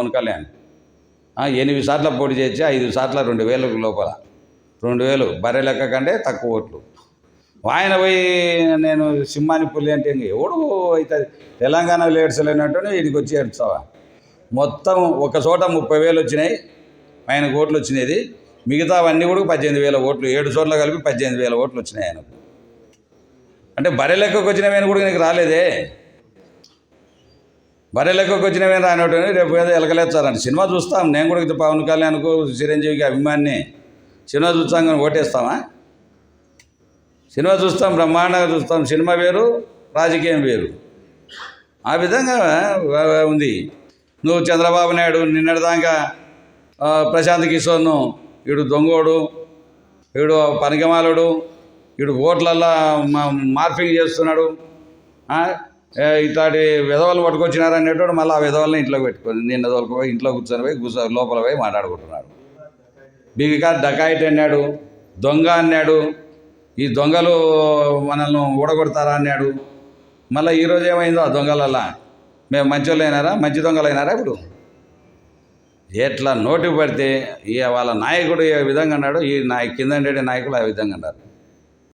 పవన్ కళ్యాణ్. ఎనిమిది సార్ల పోటీ చేసి ఐదు సార్ల రెండు వేలు లోపల. రెండు వేలు బర్రె లెక్క కంటే తక్కువ ఓట్లు. ఆయన పోయి నేను సింహాని పులి అంటే ఇంక ఎవడు అవుతుంది? తెలంగాణ ఏడ్చలేనట్టు వీడికి వచ్చి ఏడ్చావా మొత్తం ఒక చోట ముప్పై వేలు వచ్చినాయి ఆయన ఓట్లు వచ్చినది. మిగతావన్నీ కూడా పద్దెనిమిది వేల ఓట్లు ఏడు చోట్ల కలిపి పద్దెనిమిది వేల ఓట్లు వచ్చినాయి ఆయనకు. అంటే బర్రె లెక్కకు వచ్చినవి కూడా నీకు రాలేదే. బర్రె లెక్కకు వచ్చినవేం రేపు ఏదో ఎలకలేస్తారంట సినిమా చూస్తాం. నేను కూడా ఇది పవన్ కళ్యాణ్కు చిరంజీవికి అభిమాని సినిమా చూస్తాం కానీ ఓటేస్తామా? సినిమా చూస్తాం బ్రహ్మాండంగా చూస్తాం. సినిమా వేరు రాజకీయం వేరు. ఆ విధంగా ఉంది. నువ్వు చంద్రబాబు నాయుడు నిన్నటిదాకా ప్రశాంత్ కిషోర్ను వీడు దొంగోడు వీడు పనికిమాలుడు వీడు ఓట్లల్లో మార్ఫింగ్ మార్పింగ్ చేస్తున్నాడు ఇట్లాంటి విధవలు పట్టుకొచ్చినారు అనేటోడు మళ్ళీ ఆ విధవల్ని ఇంట్లో పెట్టుకొని నిన్న తోలుకుపోయి ఇంట్లో కూర్చొని పోయి కూర్చో లోపల పోయి మాట్లాడుకుంటున్నాడు. బీవికా డకాయిట్ అన్నాడు దొంగ అన్నాడు ఈ దొంగలు మనల్ని ఊడగొడతారా అన్నాడు. మళ్ళీ ఈరోజు ఏమైందో ఆ దొంగలల్లా? మేము మంచోళ్ళు అయినారా? మంచి దొంగలు అయినారా ఇప్పుడు? ఎట్లా నోటు పడితే ఇక వాళ్ళ నాయకుడు ఏ విధంగా అన్నాడు ఈ నాయ కింద నాయకులు ఆ విధంగా అన్నారు.